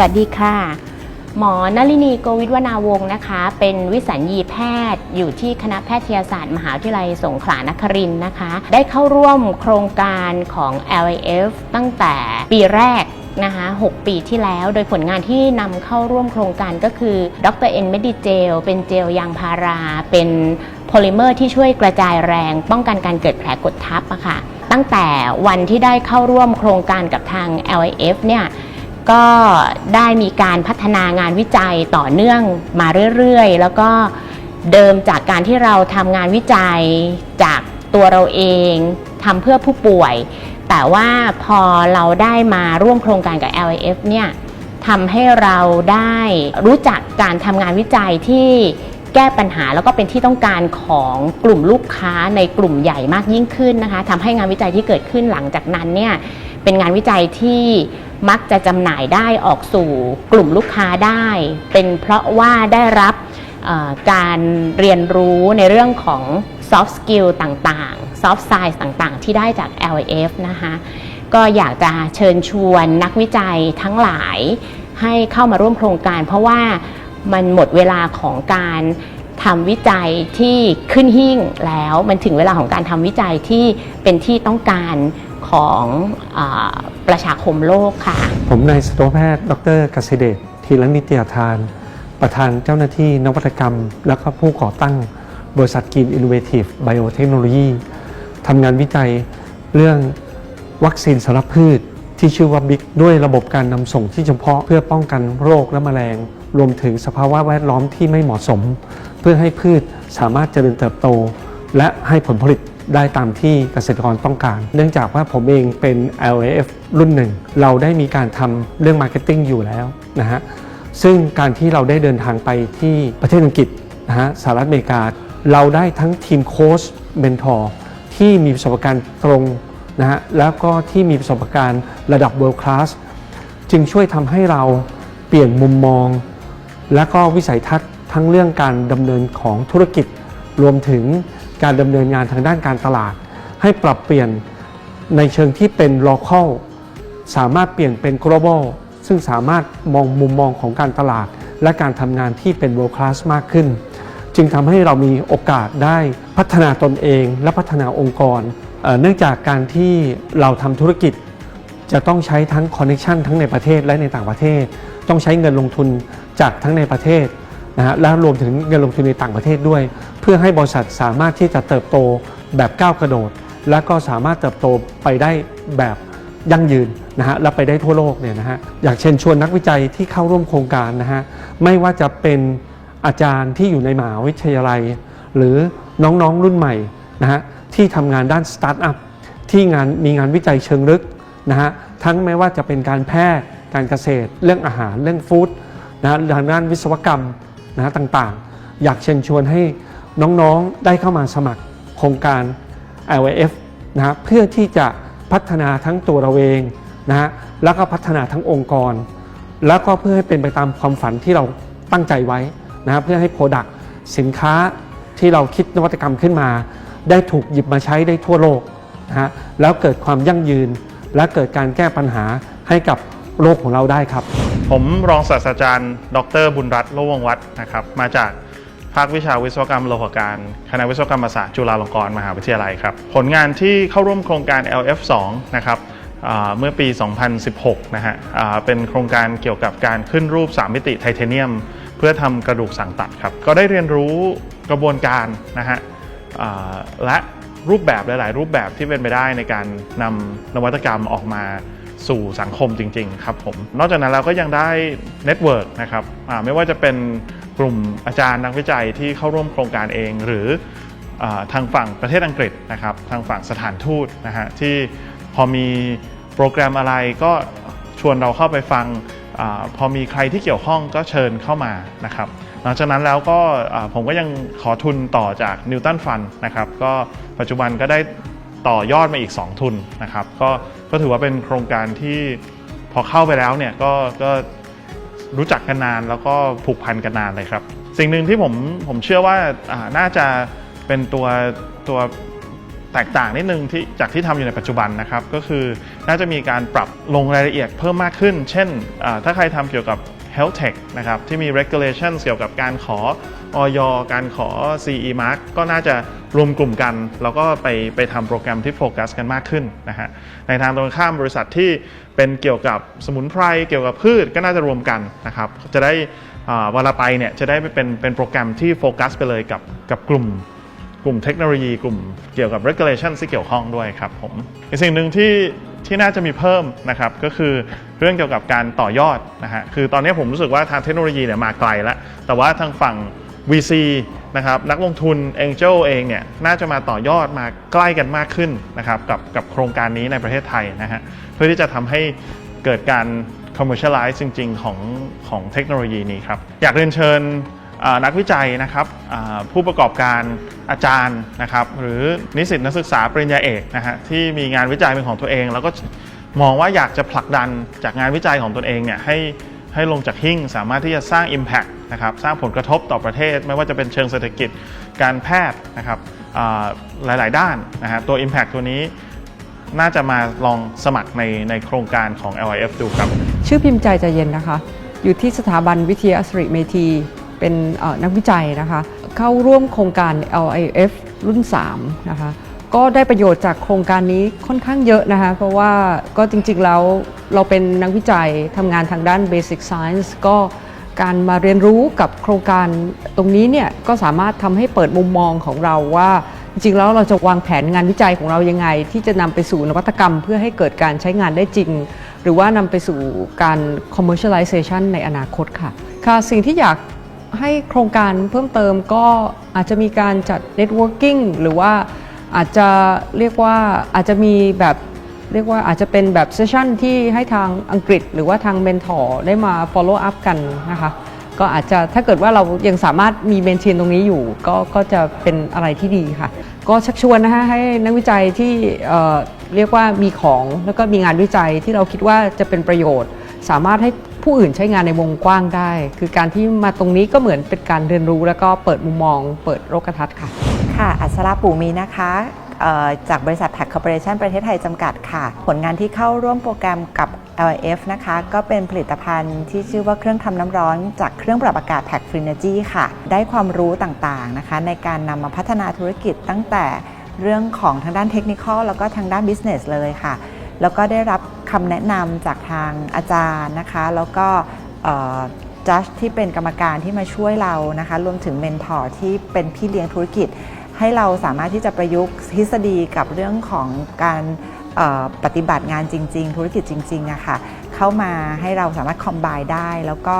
วัสดีค่ะ หมอนลินีโกวิทวนาวงศ์นะคะ เป็นวิสัญญีแพทย์ อยู่ที่คณะแพทยศาสตร์ มหาวิทยาลัยสงขลานครินทร์นะคะ ได้เข้าร่วมโครงการของ LIF ตั้งแต่ปีแรกนะคะ6ปีที่แล้ว โดยผลงานที่นำเข้าร่วมโครงการก็คือดรเอ็นเมดิเจลเป็นเจลยางพารา เป็นโพลิเมอร์ที่ช่วยกระจายแรง ป้องกันการเกิดแผลกดทับอะค่ะ ตั้งแต่วันที่ได้เข้าร่วมโครงการกับทาง LIF เนี่ย ก็ได้มีการพัฒนางานวิจัยต่อเนื่องมาเรื่อยๆ แล้วก็เดิมจากการที่เราทำงานวิจัยจากตัวเราเองทำเพื่อผู้ป่วย แต่ว่าพอเราได้มาร่วมโครงการกับ LIF เนี่ยทำให้เราได้รู้จักการทำงานวิจัยที่แก้ปัญหาแล้วก็เป็นที่ต้องการของกลุ่มลูกค้าในกลุ่มใหญ่มากยิ่งขึ้นนะคะทำให้งานวิจัยที่เกิดขึ้นหลังจากนั้นเนี่ย เป็นงานวิจัยที่มักจะจำหน่ายได้ออกสู่กลุ่มลูกค้าได้ เป็นเพราะว่าได้รับการเรียนรู้ในเรื่องของ soft skill ต่างๆ soft science ต่างๆ ที่ได้จาก LAF นะคะก็อยากจะเชิญชวนนักวิจัยทั้งหลายให้เข้ามาร่วมโครงการ เพราะว่ามันหมดเวลาของการทำวิจัยที่ขึ้นหิ่งแล้วมันถึงเวลาของการทำวิจัยที่เป็นที่ต้องการ ของอประชาคมโลกค่ะ ผมนายสัตวแพทย์ ดรกษเดชธีรนิตยาทาน ประธานเจ้าหน้าที่นวัตกรรม และก็ผู้ก่อตั้งบริษัทกินอินโนเวทีฟไบโอเทคโนโลยีทำงานวิจัยเรื่องวัคซีนสำหรับพืชที่ชื่อว่าบิ๊กด้วยระบบการนำส่งที่เฉพาะเพื่อป้องกันโรคและแมลง รวมถึงสภาวะแวดล้อมที่ไม่เหมาะสม เพื่อให้พืชสามารถเจริญเติบโต และให้ผลผลิต ได้ตามที่เกษตรกรต้องการ เนื่องจากว่าผมเองเป็น LAF รุ่นหนึ่ง เราได้มีการทำเรื่องมาร์เก็ตติ้งอยู่แล้วนะฮะ ซึ่งการที่เราได้เดินทางไปที่ประเทศอังกฤษนะฮะสหรัฐอเมริกา เราได้ทั้งทีมโค้ชเมนทอร์ที่มีประสบการณ์ตรงนะฮะ แล้วก็ที่มีประสบการณ์ระดับ world class จึงช่วยทำให้เราเปลี่ยนมุมมอง และก็วิสัยทัศน์ทั้งเรื่องการดำเนินของธุรกิจรวมถึง การดำเนินงานทางด้านการตลาด ให้ปรับเปลี่ยนในเชิงที่เป็น local สามารถเปลี่ยนเป็น global ซึ่งสามารถมองมุมมองของการตลาด และการทำงานที่เป็น world class มากขึ้น จึงทำให้เรามีโอกาสได้พัฒนาตนเองและพัฒนาองค์กร เนื่องจากการที่เราทำธุรกิจ จะต้องใช้ทั้งคอนเน c ชันทั้งในประเทศและในต่างประเทศ ต้องใช้เงินลงทุนจากทั้งในประเทศ นะฮะและรวมถึงเงินลงทุนในต่างประเทศด้วย เพื่อให้บริษัทสามารถที่จะเติบโตแบบก้าวกระโดด และก็สามารถเติบโตไปได้แบบยั่งยืนนะฮะและไปได้ทั่วโลกเนี่ยนะฮะอยากเชิญชวนนักวิจัยที่เข้าร่วมโครงการนะฮะไม่ว่าจะเป็นอาจารย์ที่อยู่ในมหาวิทยาลัย หรือน้องๆรุ่นใหม่นะฮะที่ทำงานด้านสตาร์ทอัพที่งานมีงานวิจัยเชิงลึกนะฮะทั้งไม่ว่าจะเป็นการแพทย์การเกษตร เรื่องอาหารเรื่องฟู้ดนะฮะทางด้านวิศวกรรม นะต่างๆ อยากเชิญชวนให้น้องๆได้เข้ามาสมัครโครงการ LAF นะเพื่อที่จะพัฒนาทั้งตัวเราเองนะฮะแล้วก็พัฒนาทั้งองค์กร แล้วก็เพื่อให้เป็นไปตามความฝันที่เราตั้งใจไว้นะฮะเพื่อให้โปรดักสินค้าที่เราคิดนวัตกรรมขึ้นมา ได้ถูกหยิบมาใช้ได้ทั่วโลกนะฮะแล้วเกิดความยั่งยืน และเกิดการแก้ปัญหาให้กับโลกของเราได้ครับ ผมรองศาสตราจารย์ ดร บุญรัตน์โลวงวัฒน์นะครับ มาจากภาควิชาวิศวกรรมโลหการ คณะวิศวกรรมศาสตร์จุฬาลงกรณ์มหาวิทยาลัยครับ ผลงานที่เข้าร่วมโครงการ LF2 นะครับเมื่อปี 2016 นะฮะเป็นโครงการเกี่ยวกับการขึ้นรูป 3 มิติไทเทเนียม เพื่อทำกระดูกสังตัดครับ ก็ได้เรียนรู้กระบวนการนะฮะและรูปแบบหลาย ๆ รูปแบบที่เป็นไปได้ในการนำนวัตกรรมออกมา สู่สังคมจริง ๆ ครับผมนอกจากนั้นเราก็ยังได้เน็ตเวิร์กนะครับไม่ว่าจะเป็นกลุ่มอาจารย์นักวิจัยที่เข้าร่วมโครงการเอง หรืออทางฝั่งประเทศอังกฤษนะครับทางฝั่งสถานทูตนะฮะที่พอมีโปรแกรมอะไรก็ชวนเราเข้าไปฟังอพอมีใครที่เกี่ยวข้องก็เชิญเข้ามานะครับหลังจากนั้นแล้วก็ผมก็ยังขอทุนต่อจากนิวตันฟันนะครับก็ปัจจุบันก็ได้ต่อยอดมาอีก 2 ทุนนะครับ ก็ ก็ถือว่าเป็นโครงการที่พอเข้าไปแล้วเนี่ยก็ก็รู้จักกันนานแล้วก็ผูกพันกันนานเลยครับ สิ่งหนึ่งที่ผมผมเชื่อว่าน่าจะเป็นตัวตัวแตกต่างนิดนึงที่จากที่ทำอยู่ในปัจจุบันนะครับก็คือน่าจะมีการปรับลงรายละเอียดเพิ่มมากขึ้น เช่น ถ้าใครทำเกี่ยวกับ health tech นะครับที่มี regulation เกี่ยวกับการขอออยการขอ CE mark ก็น่าจะ รวมกลุ่มกันแล้วก็ไปไปทำโปรแกรมที่โฟกัสกันมากขึ้นนะฮะในทางตรงข้ามบริษัทที่เป็นเกี่ยวกับสมุนไพรเกี่ยวกับพืชก็น่าจะรวมกันนะครับจะได้เวลาไปเนี่ยจะได้เป็นเป็นโปรแกรมที่โฟกัสไปเลยกับกับกลุ่มกลุ่มเทคโนโลยีกลุ่มเกี่ยวกับ regulation ที่เกี่ยวข้องด้วยครับผมอีกสิ่งหนึ่งที่ที่น่าจะมีเพิ่มนะครับก็คือเรื่องเกี่ยวกับการต่อยอดนะฮะคือตอนนี้ผมรู้สึกว่าทางเทคโนโลยีเนี่ยมาไกลแล้ว แต่ว่าทางฝั่ง VC นะครับนักลงทุน Angel เองเนี่ยน่าจะมาต่อยอดมาใกล้กันมากขึ้นนะครับกับกับโครงการนี้ในประเทศไทยนะฮะเพื่อที่จะทำให้เกิดการ commercialize จริง ๆ ของของเทคโนโลยีนี้ครับ อยากเรียนเชิญนักวิจัยนะครับผู้ประกอบการอาจารย์นะครับหรือนิสิตนักศึกษาปริญญาเอกนะฮะที่มีงานวิจัยเป็นของตัวเอง แล้วก็มองว่าอยากจะผลักดันจากงานวิจัยของตนเองเนี่ยให้ ให้ลงจากหิ้งสามารถที่จะสร้าง Impact นะครับสร้างผลกระทบต่อประเทศ ไม่ว่าจะเป็นเชิงเศรษฐกิจการแพทย์นะครับหลาย ๆ ด้านนะฮะตัว Impact ตัวนี้น่าจะมาลองสมัครในในโครงการของ LIF ดูครับ ชื่อพิมพ์ใจใจเย็นนะคะ อยู่ที่สถาบันวิทยาศริเมธี เป็นนักวิจัยนะคะ เข้าร่วมโครงการ LIF รุ่น 3 นะคะ ก็ได้ประโยชน์จากโครงการนี้ค่อนข้างเยอะนะคะ เพราะว่าก็จริงๆแล้วเราเป็นนักวิจัยทำงานทางด้าน Basic Science ก็การมาเรียนรู้กับโครงการตรงนี้เนี่ยก็สามารถทำให้เปิดมุมมองของเราว่า จริงๆแล้วเราจะวางแผนงานวิจัยของเรายังไง ที่จะนำไปสู่นวัตกรรม เพื่อให้เกิดการใช้งานได้จริง หรือว่านำไปสู่การ commercialization ในอนาคตค่ะค่ะสิ่งที่อยากให้โครงการเพิ่มเติมก็อาจจะมีการจัด networking หรือว่า อาจจะเรียกว่าอาจจะมีแบบเรียกว่าอาจจะเป็นแบบเซสชั่นที่ให้ทางอังกฤษ หรือว่าทางเมนทอร์ได้มา follow up กันนะคะก็อาจจะถ้าเกิดว่าเรายังสามารถมีเมนเทนตรงนี้อยู่ ก็ก็จะเป็นอะไรที่ดีค่ะ ก็ชักชวนนะคะให้นักวิจัยที่เเรียกว่ามีของแล้วก็มีงานวิจัยที่เราคิดว่าจะเป็นประโยชน์ สามารถให้ผู้อื่นใช้งานในวงกว้างได้ คือการที่มาตรงนี้ก็เหมือนเป็นการเรียนรู้แล้วก็เปิดมุมมอง เปิดโลกทัศน์ค่ะ ค่ะ อัศราปู่มีนะคะจากบริษัทแท็กคอร์ปอเรชันประเทศไทยจำกัดค่ะ ผลงานที่เข้าร่วมโปรแกรมกับ LF นะคะ ก็เป็นผลิตภัณฑ์ที่ชื่อว่าเครื่องทำน้ำร้อน จากเครื่องปรับอากาศแท็กฟรีเนจีค่ะ ได้ความรู้ต่างๆนะคะ ในการนำมาพัฒนาธุรกิจตั้งแต่เรื่องของทางด้านเทคนิคแล้วก็ทางด้านบิสเนสเลยค่ะ แล้วก็ได้รับคำแนะนำจากทางอาจารย์นะคะ แล้วก็จัดที่เป็นกรรมการที่มาช่วยเรานะคะ รวมถึงเมนทอร์ที่เป็นพี่เลี้ยงธุรกิจ ให้เราสามารถที่จะประยุกต์ทฤษฎีกับเรื่องของการปฏิบัติงานจริง ๆ ธุรกิจจริงๆอะค่ะเข้ามาให้เราสามารถคอมไบได้ แล้วก็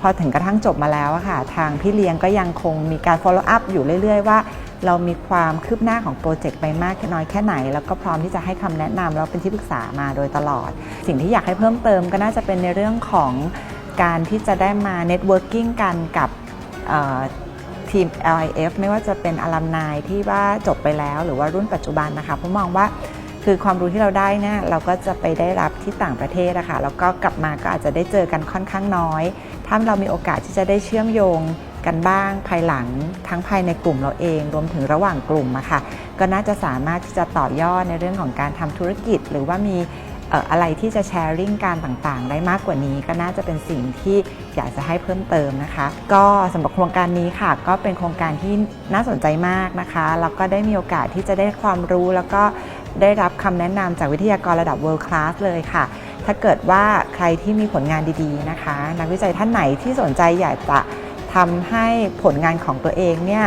พอถึงกระทั่งจบมาแล้วอะค่ะ ทางพี่เลี้ยงก็ยังคงมีการ follow up อยู่เรื่อย ๆ ว่า เรามีความคืบหน้าของโปรเจกต์ไปมากน้อยแค่ไหน แล้วก็พร้อมที่จะให้คำแนะนำแล้วเป็นที่ปรึกษามาโดยตลอด สิ่งที่อยากให้เพิ่มเติมก็น่าจะเป็นในเรื่องของการที่จะได้มา networking กันกับ ทีม LIF ไม่ว่าจะเป็นอลัมนายที่ว่าจบไปแล้ว หรือว่ารุ่นปัจจุบันนะคะผมมองว่าคือความรู้ที่เราได้เนี่ยเราก็จะไปได้รับที่ต่างประเทศนะคะแล้วก็กลับมาก็อาจจะได้เจอกันค่อนข้างน้อย ถ้าเรามีโอกาสที่จะได้เชื่อมโยงกันบ้างภายหลังทั้งภายในกลุ่มเราเอง รวมถึงระหว่างกลุ่มอะค่ะก็น่าจะสามารถที่จะต่อยอดในเรื่องของการทำธุรกิจ หรือว่ามี อะไรที่จะแชร์ริ่งการต่างๆ ได้มากกว่านี้ก็น่าจะเป็นสิ่งที่อยากจะให้เพิ่มเติมนะคะ ก็สำหรับโครงการนี้ค่ะ ก็เป็นโครงการที่น่าสนใจมากนะคะแล้วก็ได้มีโอกาสที่จะได้ความรู้ แล้วก็ได้รับคำแนะนำจากวิทยากรระดับ world class เลยค่ะ ถ้าเกิดว่าใครที่มีผลงานดีๆนะคะ นักวิจัยท่านไหนที่สนใจอยากจะทำให้ผลงานของตัวเองเนี่ย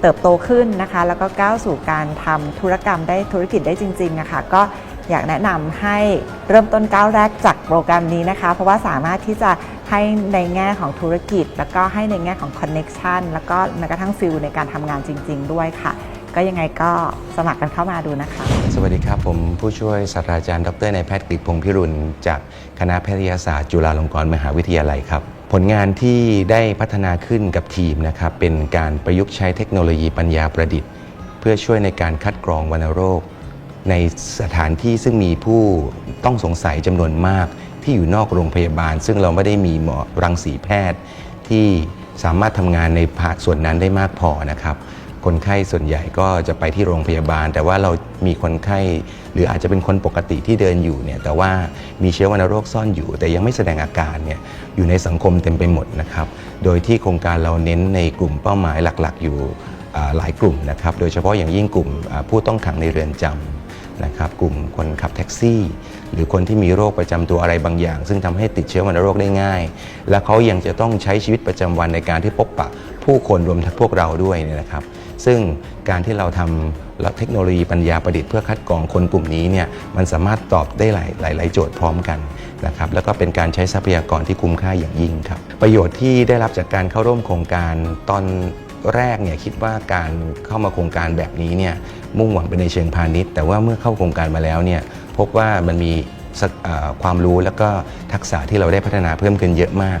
เติบโตขึ้นนะคะ แล้วก็ก้าวสู่การทำธุรกรรมได้ธุรกิจได้จริงๆนะคะก็ อยากแนะนำให้เริ่มต้นก้าวแรกจากโปรแกรมนี้นะคะ เพราะว่าสามารถที่จะให้ในแง่ของธุรกิจ แล้วก็ให้ในแง่ของคอนเน็ชันแล้วก็แม้กระทั่งฟิลในการทำงานจริง ๆ ด้วยค่ะ ก็ยังไงก็สมัครกันเข้ามาดูนะคะ สวัสดีครับ ผมผู้ช่วยศาสตราจารย์ ดรนายแพทย์กฤษพงศ์พิรุณ จากคณะแพทยศาสตร์ จุฬาลงกรณ์มหาวิทยาลัยครับ ผลงานที่ได้พัฒนาขึ้นกับทีมนะครับเป็นการประยุกต์ใช้เทคโนโลยีปัญญาประดิษฐ์ เพื่อช่วยในการคัดกรองวัณโรค ในสถานที่ซึ่งมีผู้ต้องสงสัยจำนวนมากที่อยู่นอกโรงพยาบาล ซึ่งเราไม่ได้มีหมอรังสีแพทย์ ที่สามารถทำงานในภาส่วนนั้นได้มากพอนะครับคนไข้ส่วนใหญ่ก็จะไปที่โรงพยาบาล แต่ว่าเรามีคนไข้ หรืออาจจะเป็นคนปกติที่เดินอยู่เนี่ยแต่ว่ามีเชื้อวัณโรคซ่อนอยู่ แต่ยังไม่แสดงอาการเนี่ยอยู่ในสังคมเต็มไปหมดนะครับโดยที่โครงการเราเน้นในกลุ่มเป้าหมายหลักๆ อยู่หลายกลุ่มนะครับโดยเฉพาะอย่างยิ่งกลุ่มผู้ต้องขังในเรือนจำ นะครับกลุ่มคนขับแท็กซี่ หรือคนที่มีโรคประจำตัวอะไรบางอย่าง ซึ่งทำให้ติดเชื้อวัณโรคได้ง่าย และเขายังจะต้องใช้ชีวิตประจำวันในการที่พบปะผู้คนรวมทั้งพวกเราด้วยเนี่ยนะครับ ซึ่งการที่เราทำแล้วเทคโนโลยีปัญญาประดิษฐ์เพื่อคัดกรองคนกลุ่มนี้เนี่ยมันสามารถตอบได้หลายหลายหลายโจทย์พร้อมกันนะครับแล้วก็เป็นการใช้ทรัพยากรที่คุ้มค่าอย่างยิ่งครับ ประโยชน์ที่ได้รับจากการเข้าร่วมโครงการตอนแรกเนี่ยคิดว่าการเข้ามาโครงการแบบนี้เนี่ย มุ่งหวังไปในเชิงพาณิชย์ แต่ว่าเมื่อเข้าโครงการมาแล้วเนี่ยพบว่ามันมีสักความรู้แล้วก็ทักษะที่เราได้พัฒนาเพิ่มขึ้นเยอะมาก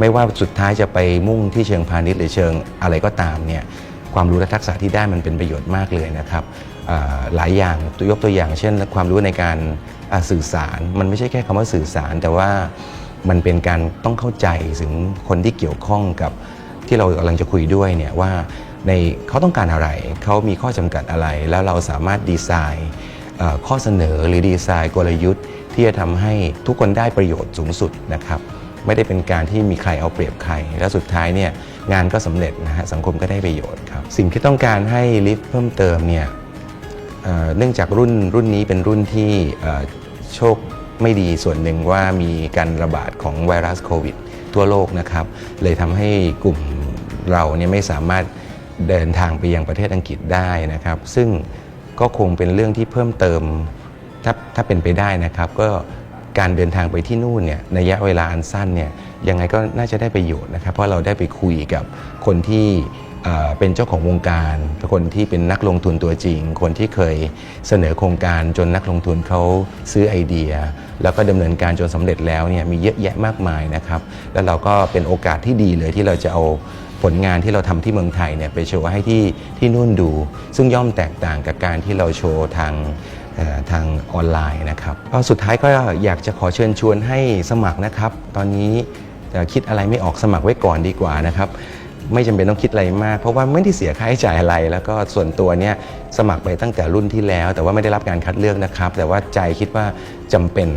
ไม่ว่าสุดท้ายจะไปมุ่งที่เชิงพาณิชย์หรือเชิงอะไรก็ตามเนี่ยความรู้และทักษะที่ได้มันเป็นประโยชน์มากเลยนะครับหลายอย่างตัวยกตัวอย่าง เช่น ความรู้ในการสื่อสาร มันไม่ใช่แค่คำว่าสื่อสาร แต่ว่ามันเป็นการต้องเข้าใจถึงคนที่เกี่ยวข้องกับที่เรากำลังจะคุยด้วยเนี่ยว่า ในเขาต้องการอะไร เขามีข้อจำกัดอะไร แล้วเราสามารถดีไซน์ข้อเสนอหรือดีไซน์กลยุทธ์ ที่จะทำให้ทุกคนได้ประโยชน์สูงสุดนะครับไม่ได้เป็นการที่มีใครเอาเปรียบใคร แล้วสุดท้ายเนี่ยงานก็สำเร็จนะฮะสังคมก็ได้ประโยชน์ครับสิ่งที่ต้องการให้ลิฟต์เพิ่มเติมเนี่ยเเนื่องจากรุ่นรุ่นนี้เป็นรุ่นที่โชคไม่ดีส่วนหนึ่งว่ามีการระบาดของไวรัสโควิด ทั่วโลกนะครับ เลยทำให้กลุ่มเราเนี่ยไม่สามารถ เดินทางไปยังประเทศอังกฤษได้นะครับ ซึ่งก็คงเป็นเรื่องที่เพิ่มเติมถ้าถ้าเป็นไปได้นะครับ ก็การเดินทางไปที่นู่นเนี่ยระยะเวลาอันสั้นเนี่ยยังไงก็น่าจะได้ประโยชน์นะครับ เพราะเราได้ไปคุยกับคนที่เอ่อเป็นเจ้าของวงการคนที่เป็นนักลงทุนตัวจริง คนที่เคยเสนอโครงการจนนักลงทุนเขาซื้อไอเดีย แล้วก็ดำเนินการจนสำเร็จแล้วเนี่ยมีเยอะแยะมากมายนะครับ แล้วเราก็เป็นโอกาสที่ดีเลยที่เราจะเอา ผลงานที่เราทำที่เมืองไทยเนี่ยไปโชว์ให้ที่ที่นู่นดู ซึ่งย่อมแตกต่างกับการที่เราโชว์ทางทางออนไลน์นะครับก็สุดท้ายก็อยากจะขอเชิญชวนให้สมัครนะครับ ตอนนี้คิดอะไรไม่ออกสมัครไว้ก่อนดีกว่านะครับไม่จำเป็นต้องคิดอะไรมาก เพราะว่าไม่ได้เสียค่าใช้จ่ายอะไร แล้วก็ส่วนตัวเนี่ยสมัครไปตั้งแต่รุ่นที่แล้ว แต่ว่าไม่ได้รับการคัดเลือกนะครับ แต่ว่าใจคิดว่าจำเป็น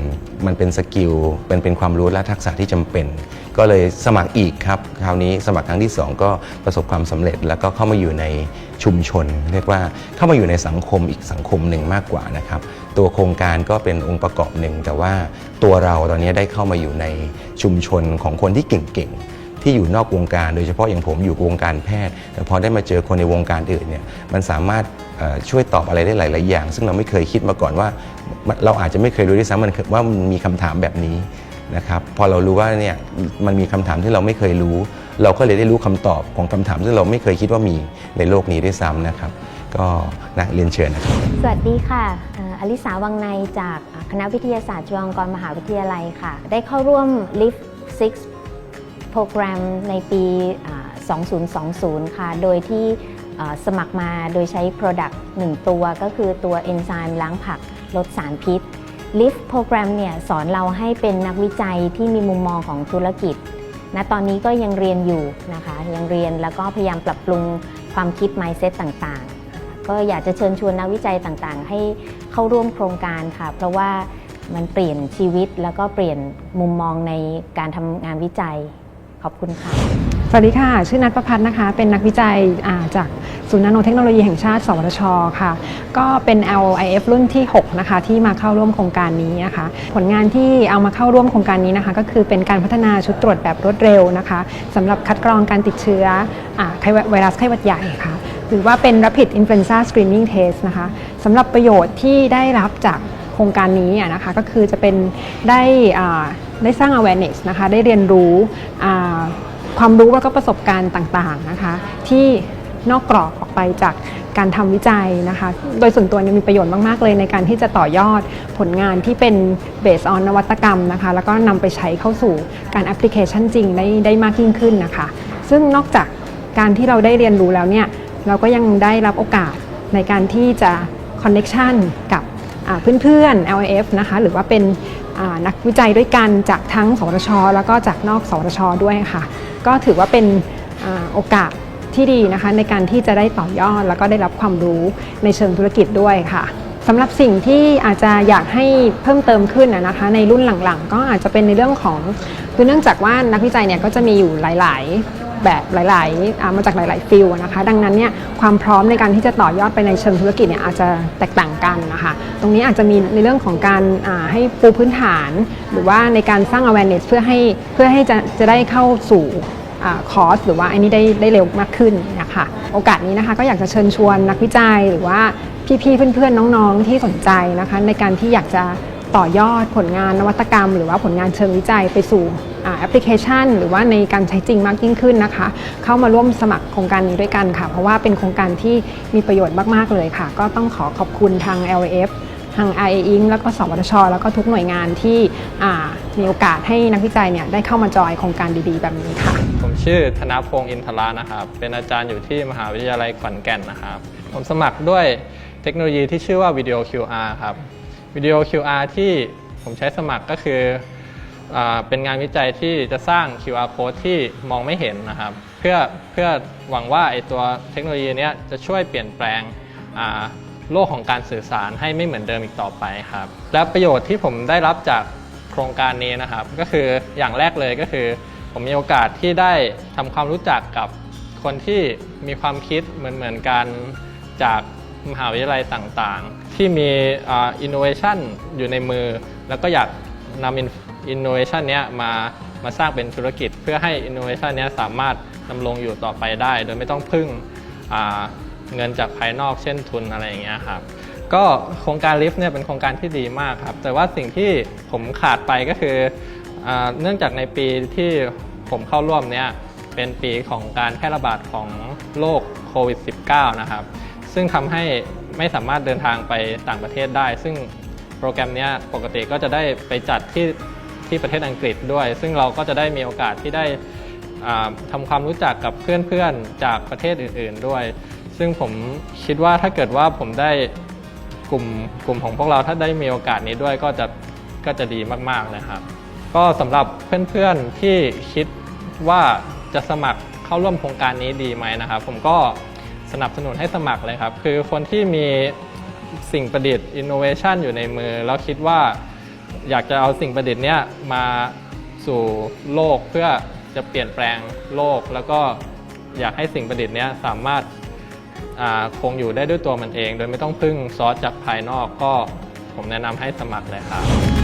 มันเป็นสกิลเป็นเป็นความรู้และทักษะที่จำเป็น ก็เลยสมัครอีกครับ คราวนี้สมัครครั้งที่ 2 ก็ประสบความสำเร็จ แล้วก็เข้ามาอยู่ในชุมชน เรียกว่าเข้ามาอยู่ในสังคมอีกสังคมหนึ่งมากกว่านะครับ ตัวโครงการก็เป็นองค์ประกอบหนึ่ง แต่ว่าตัวเราตอนนี้ได้เข้ามาอยู่ในชุมชนของคนที่เก่งๆ ที่อยู่นอกวงการโดยเฉพาะอย่างผมอยู่วงการแพทย์ แต่พอได้มาเจอคนในวงการอื่นเนี่ยมันสามารถช่วยตอบอะไรได้หลาย ๆ อย่าง ซึ่งเราไม่เคยคิดมาก่อนว่า เราอาจจะไม่เคยรู้ด้วยซ้ำมันว่ามันมีคำถามแบบนี้ นะครับพอเรารู้ว่าเนี่ยมันมีคำถามที่เราไม่เคยรู้ เราก็เลยได้รู้คำตอบของคำถามซึ่เราไม่เคยคิดว่ามีในโลกนี้ด้วยซ้ำนะครับก็นะเรียนเชิญนะครับสวัสดีค่ะอลิสาวังในจากคณะวิทยาศาสตร์จุฬาลงกรณ์มหาวิทยาลัยค่ะ ได้เข้าร่วม Lift 6โปรแกรมในปีอ่า2020 ค่ะ โดยที่สมัครมาโดยใช้ Product 1 ตัวก็คือตัวเอนไซม์ล้างผักลดสารพิษ Lift โปรแกรมเนี่ยสอนเราให้เป็นนักวิจัยที่มีมุมมองของธุรกิจณตอนนี้ก็ยังเรียนอยู่นะคะยังเรียนแล้วก็พยายามปรับปรุงความคิด mindset ต่างๆ ก็อยากจะเชิญชวนนักวิจัยต่างๆ ให้เข้าร่วมโครงการค่ะ เพราะว่ามันเปลี่ยนชีวิตแล้วก็เปลี่ยนมุมมองในการทำงานวิจัยขอบคุณค่ะ สวัสดีค่ะ ชื่อนัทประพัฒน์นะคะ เป็นนักวิจัยจากศูนย์นาโนเทคโนโลยีแห่งชาติ สวทช ค่ะ ก็เป็น LIF รุ่นที่ 6 นะคะ ที่มาเข้าร่วมโครงการนี้นะคะ ผลงานที่เอามาเข้าร่วมโครงการนี้นะคะ ก็คือเป็นการพัฒนาชุดตรวจแบบรวดเร็วนะคะสำหรับคัดกรองการติดเชื้ออไวรัสไข้หวัดใหญ่ค่ะ หรือว่าเป็น Rapid Influenza Screening Test นะคะสำหรับประโยชน์ที่ได้รับจากโครงการนี้นะคะก็คือจะเป็นได้ได้สร้าง awareness นะคะได้เรียนรู้ ความรู้แล้วก็ประสบการณ์ต่างๆนะคะที่นอกกรอบออกไปจากการทำวิจัยนะคะ โดยส่วนตัวเนี่ยมีประโยชน์มาก ๆ เลยในการที่จะต่อยอดผลงานที่เป็น based on นวัตกรรมนะคะ แล้วก็นำไปใช้เข้าสู่การแอปพลิเคชันจริงได้ได้มากยิ่งขึ้นนะคะ ซึ่งนอกจากการที่เราได้เรียนรู้แล้วเนี่ย เราก็ยังได้รับโอกาสในการที่จะ connection กับ เพื่อนๆ LIF นะคะหรือว่าเป็นนักวิจัยด้วยกันจากทั้งสวทช แล้วก็จากนอกสวทช ด้วยค่ะ ก็ถือว่าเป็นอโอกาสที่ดีนะคะในการที่จะได้ต่อยอด แล้วก็ได้รับความรู้ในเชิงธุรกิจด้วยค่ะสำหรับสิ่งที่อาจจะอยากให้เพิ่มเติมขึ้นนะนะคะ ในรุ่นหลังๆ ก็อาจจะเป็นในเรื่องของคือเนื่องจากว่านักวิจัยเนี่ยก็จะมีอยู่หลาย ๆ แบบหลายๆมาจากหลายๆฟิลนะคะดังนั้นเนี่ยความพร้อมในการที่จะต่อยอดไปในเชิงธุรกิจเนี่ยอาจจะแตกต่างกันนะคะตรงนี้อาจจะมีในเรื่องของการให้ปูพื้นฐาน หรือว่าในการสร้าง awareness เพื่อให้เพื่อให้จะจะได้เข้าสู่คอร์สหรือว่าอันนี้ได้ได้เร็วมากขึ้นนะคะโอกาสนี้นะคะก็อยากจะเชิญชวนนักวิจัยหรือว่าพี่ๆเพื่อนๆน้องๆที่สนใจนะคะในการที่อยากจะต่อยอดผลงานนวัตกรรม หรือว่าผลงานเชิงวิจัยไปสู่ แอปพลิเคชัน หรือว่าในการใช้จริงมากยิ่งขึ้นนะคะ เข้ามาร่วมสมัครโครงการนี้ด้วยกันค่ะ เพราะว่าเป็นโครงการที่มีประโยชน์มาก ๆ เลยค่ะ ก็ต้องขอขอบคุณทาง LAF ทาง IA i n แล้วก็สวทช แล้วก็ทุกหน่วยงานที่มีโอกาสให้นักวิจัยเนี่ยได้เข้ามาจอยโครงการดีๆ แบบนี้ค่ะ ผมชื่อธนพงศ์อินทรานะครับ เป็นอาจารย์อยู่ที่มหาวิทยาลัยขอนแก่นนะครับ ผมสมัครด้วยเทคโนโลยีที่ชื่อว่าวิดีโอ QR ครับวิดีโอ QR ที่ผมใช้สมัครก็คือ เป็นงานวิจัยที่จะสร้าง QR code ที่มองไม่เห็นนะครับ เพื่อเพื่อหวังว่าไอตัวเทคโนโลยีนี้จะช่วยเปลี่ยนแปลงโลกของการสื่อสารให้ไม่เหมือนเดิมอีกต่อไปครับ และประโยชน์ที่ผมได้รับจากโครงการนี้นะครับ ก็คืออย่างแรกเลยก็คือ ผมมีโอกาสที่ได้ทำความรู้จักกับคนที่มีความคิดเหมือนเหมือนๆกันจากมหาวิทยาลัยต่างๆ ที่มีอินโนเวชันอยู่ในมือ แล้วก็อยากนำ อินโนเวชันนี้ยมามาสร้างเป็นธุรกิจ เพื่อให้อินโนเวชันนี้ยสามารถดำรงอยู่ต่อไปได้ โดยไม่ต้องพึ่งเงินจากภายนอกเช่นทุนอะไรอย่างเงี้ยครับก็โครงการลิฟต์เนี่ยเป็นโครงการที่ดีมากครับ แต่ว่าสิ่งที่ผมขาดไปก็คืออเนื่องจากในปีที่ผมเข้าร่วมเนี่ยเป็นปีของการแพร่ระบาดของโรคโควิด -19 นะครับ ซึ่งทำให้ไม่สามารถเดินทางไปต่างประเทศได้ ซึ่งโปรแกรมเนี้ยปกติก็จะได้ไปจัดที่ ที่ประเทศอังกฤษด้วย ซึ่งเราก็จะได้มีโอกาสที่ได้ทำความรู้จักกับเพื่อนๆจากประเทศอื่น ๆด้วย ซึ่งผมคิดว่าถ้าเกิดว่าผมได้กลุ่มกลุ่มของพวกเราถ้าได้มีโอกาสนี้ด้วยก็จะก็จะดีมากๆเลยครับ ก็สำหรับเพื่อนๆที่คิดว่าจะสมัครเข้าร่วมโครงการนี้ดีไหมนะครับ ผมก็สนับสนุนให้สมัครเลยครับ คือคนที่มีสิ่งประดิษฐ์ innovation อยู่ในมือ แล้วคิดว่า อยากจะเอาสิ่งประดิษฐ์เนี้ยมาสู่โลกเพื่อจะเปลี่ยนแปลงโลก แล้วก็อยากให้สิ่งประดิษฐ์เนี้ยสามารถคงอยู่ได้ด้วยตัวมันเอง โดยไม่ต้องพึ่งซอสจากภายนอกก็ผมแนะนำให้สมัครเลยครับ